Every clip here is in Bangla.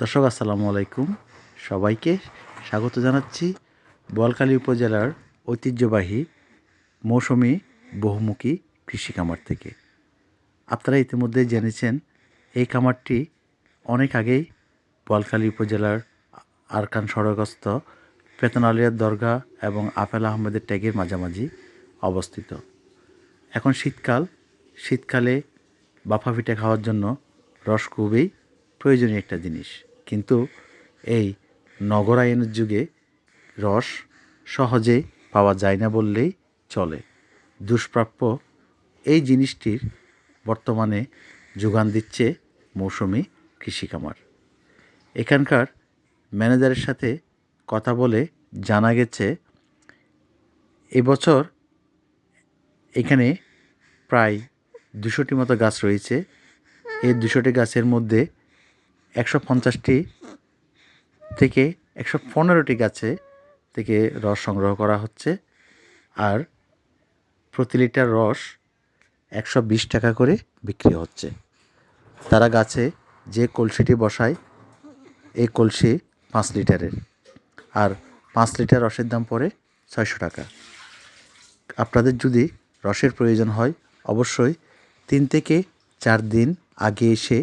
দর্শক, আসসালামু আলাইকুম। সবাইকে স্বাগত জানাচ্ছি বোয়ালখালী উপজেলার ঐতিহ্যবাহী মৌসুমি বহুমুখী কৃষি খামার থেকে। আপনারা ইতিমধ্যে জেনেছেন, এই খামারটি অনেক আগেই বোয়ালখালী উপজেলার আরকান সড়কস্থ পেতনালিয়ার দরগা এবং আফেল আহমেদের ট্যাগের মাঝামাঝি অবস্থিত। এখন শীতকাল, শীতকালে বাফা পিঠা খাওয়ার জন্য রস খুবই প্রয়োজনীয় একটা জিনিস। কিন্তু এই নগরায়নের যুগে রস সহজে পাওয়া যায় না বললেই চলে। দুষ্প্রাপ্য এই জিনিসটির বর্তমানে যোগান দিচ্ছে মৌসুমি কৃষি খামার এখানকার ম্যানেজারের সাথে কথা বলে জানা গেছে এবছর এখানে প্রায় দুশোটি মতো গাছ রয়েছে। এই দুশোটি গাছের মধ্যে একশো পঞ্চাশটি থেকে একশো পনেরোটি গাছে থেকে রস সংগ্রহ করা হচ্ছে। আর প্রতি লিটার রস একশো বিশ টাকা করে বিক্রি হচ্ছে। তারা গাছে যে কলসিটি বসায়, এই কলসি পাঁচ লিটারের। আর পাঁচ লিটার রসের দাম পড়ে ছয়শো টাকা। আপনাদের যদি রসের প্রয়োজন হয়, অবশ্যই তিন থেকে চার দিন আগে এসে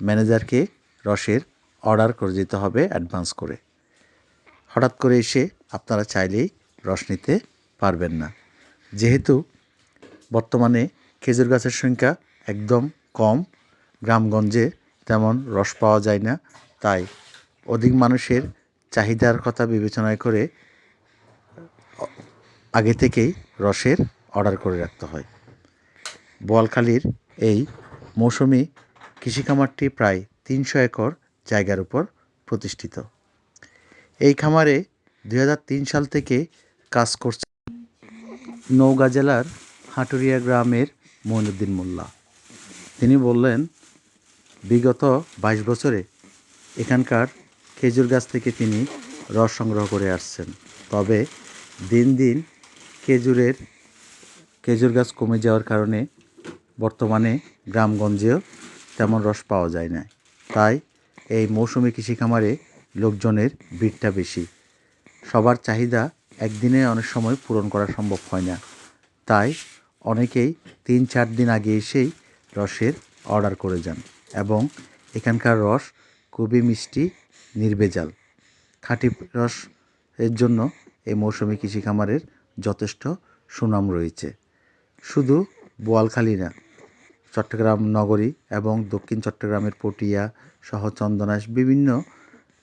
ম্যানেজারকে রসের অর্ডার করে দিতে হবে অ্যাডভান্স করে। হঠাৎ করে এসে আপনারা চাইলেই রস নিতে পারবেন না। যেহেতু বর্তমানে খেজুর গাছের সংখ্যা একদম কম, গ্রামগঞ্জে তেমন রস পাওয়া যায় না। তাই অধিক মানুষের চাহিদার কথা বিবেচনায় করে আগে থেকেই রসের অর্ডার করে রাখতে হয়। বোয়ালখালীর এই মৌসুমি কৃষি খামারটি প্রায় তিনশো একর জায়গার উপর প্রতিষ্ঠিত। এই খামারে দু হাজার তিন সাল থেকে কাজ করছে নওগাঁ জেলার হাটুরিয়া গ্রামের মইনুদ্দিন মোল্লা। তিনি বললেন, বিগত বাইশ বছরে এখানকার খেজুর গাছ থেকে তিনি রস সংগ্রহ করে আসছেন। তবে দিন দিন খেজুরের, খেজুর গাছ কমে যাওয়ার কারণে বর্তমানে গ্রামগঞ্জেও তেমন রস পাওয়া যায় না তাই এই মৌসুমি কৃষি খামারে লোকজনের ভিড়টা বেশি। সবার চাহিদা একদিনে অনেক সময় পূরণ করা সম্ভব হয় না। তাই অনেকেই তিন চার দিন আগে এসেই রসের অর্ডার করে যান এবং এখানকার রস খুবই মিষ্টি, নির্ভেজাল। খাঁটি রস এর জন্য এই মৌসুমি কৃষি খামারের যথেষ্ট সুনাম রয়েছে। শুধু বোয়ালখালী না চট্টগ্রাম নগরী এবং দক্ষিণ চট্টগ্রামের পটিয়া সহ চন্দনাশ বিভিন্ন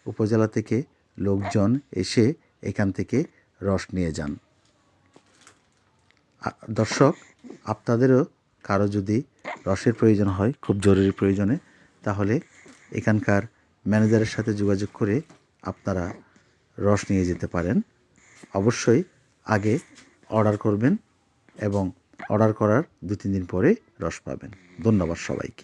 উপজেলা থেকে লোকজন এসে এখান থেকে রস নিয়ে যান। দর্শক, আপনাদেরও কারও যদি রসের প্রয়োজন হয়, খুব জরুরি প্রয়োজনে, তাহলে এখানকার ম্যানেজারের সাথে যোগাযোগ করে আপনারা রস নিয়ে যেতে পারেন। অবশ্যই আগে অর্ডার করবেন এবং অর্ডার করার দু তিন দিন পরে রস পাবেন। ধন্যবাদ সবাইকে।